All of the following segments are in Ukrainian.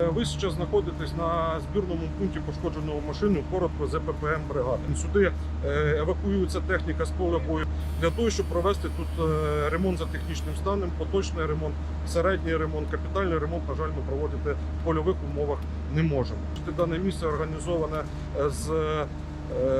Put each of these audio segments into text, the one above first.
Е, Ви зараз знаходитесь на збірному пункті пошкодженого машини, коротко ЗППМ бригади. Сюди е, евакуюється техніка з поля бою для того, щоб провести тут е, ремонт за технічним станом, поточний ремонт, середній ремонт, капітальний ремонт. На жаль, ми проводити в польових умовах не можемо. Дане місце організоване з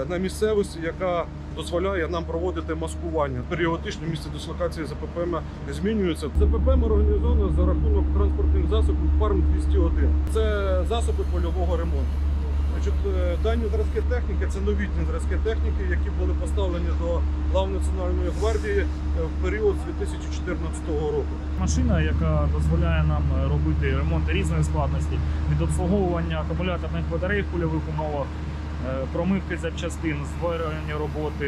на місцевості, яка дозволяє нам проводити маскування. Періодично місце дислокації ЗППМ змінюється. ЗППМ організовано за рахунок транспортних засобів ПАРМ 201. Це засоби польового ремонту. Е, дані зразки техніки це новітні зразки техніки, які були поставлені до лав Національної гвардії е, в період з 2014 року. Машина, яка дозволяє нам е, робити ремонти різної складності від обслуговування акумуляторних батарей в польових умовах, е, промивки запчастин, зварювання роботи.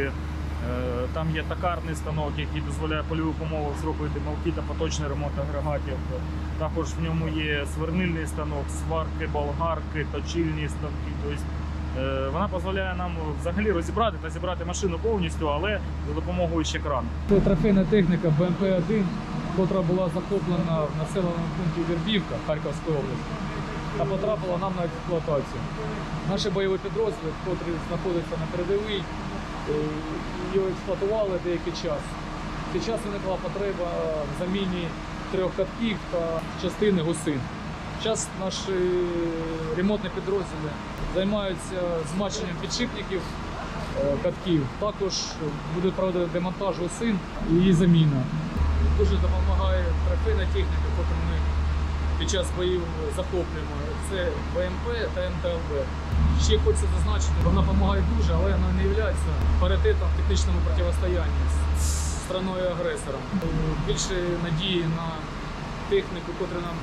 Е, Там є токарний станок, який дозволяє польових умовах зробити мелкі та поточний ремонт агрегатів. Також в ньому є свернильний станок, сварки, болгарки, точильні станки. Тобто е, вона дозволяє нам взагалі розібрати та зібрати машину повністю, але за допомогою ще крану. Це трофейна техніка БМП-1, котра була захоплена в населеному пункті Вербівка Харківської області та потрапила нам на експлуатацію. Наші бойові підрозділи, котрі знаходяться на передовій, е, її експлуатували деякий час. Зараз виникла потреба в заміні трьох катків та частини гусин. Зараз наші ремонтні підрозділи займаються змаченням підшипників е, катків. Також буде проводити демонтаж гусин і її заміна. Дуже допомагає трофейна техніка, яку ми під час боїв захоплюємо. Це БМП та МТЛБ. Ще хочеться зазначити, вона допомагає дуже, але вона не є паритетом в технічному протистоянні з страною агресором. Більше надії на техніку, котру нам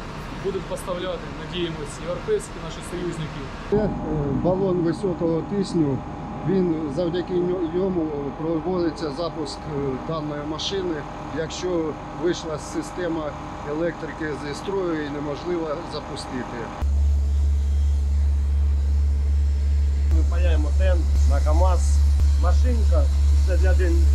будуть поставляти, надіємося, європейські наші союзники. Е, балон високого тисню. Він завдяки йому проводиться запуск е, даної машини. Якщо вийшла система електрики зі строю і неможливо запустити. Ми паяємо тент на КАМАЗ. Машинка це для, длинних.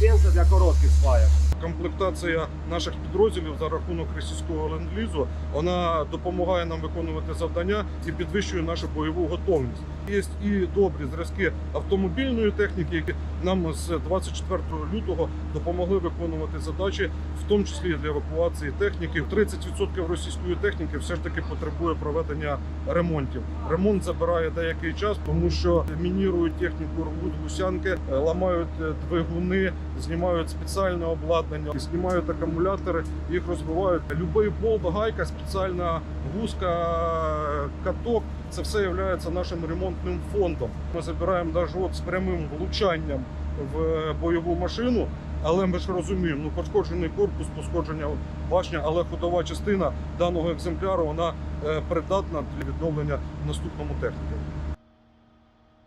Тент це для коротких свайок. Комплектація наших підрозділів за рахунок російського ленд-лізу вона допомагає нам виконувати завдання і підвищує нашу бойову готовність. Є і добрі зразки автомобільної техніки, які нам з 24 лютого допомогли виконувати задачі, в тому числі для евакуації техніки. 30% російської техніки все ж таки потребує проведення ремонтів. Ремонт забирає деякий час, тому що мінірують техніку, рвуть гусянки, е, ламають е, двигуни, знімають спеціальне обладнання, знімають акумулятори, їх розбивають. Любий болт, гайка, спеціальна гуска, каток. Це все є нашим ремонтним фондом. Ми забираємо навіть з прямим влучанням в бойову машину. Але ми ж розуміємо, ну пошкоджений корпус, пошкодження башня, але ходова частина даного екземпляру вона е, придатна для відновлення в наступному техніки.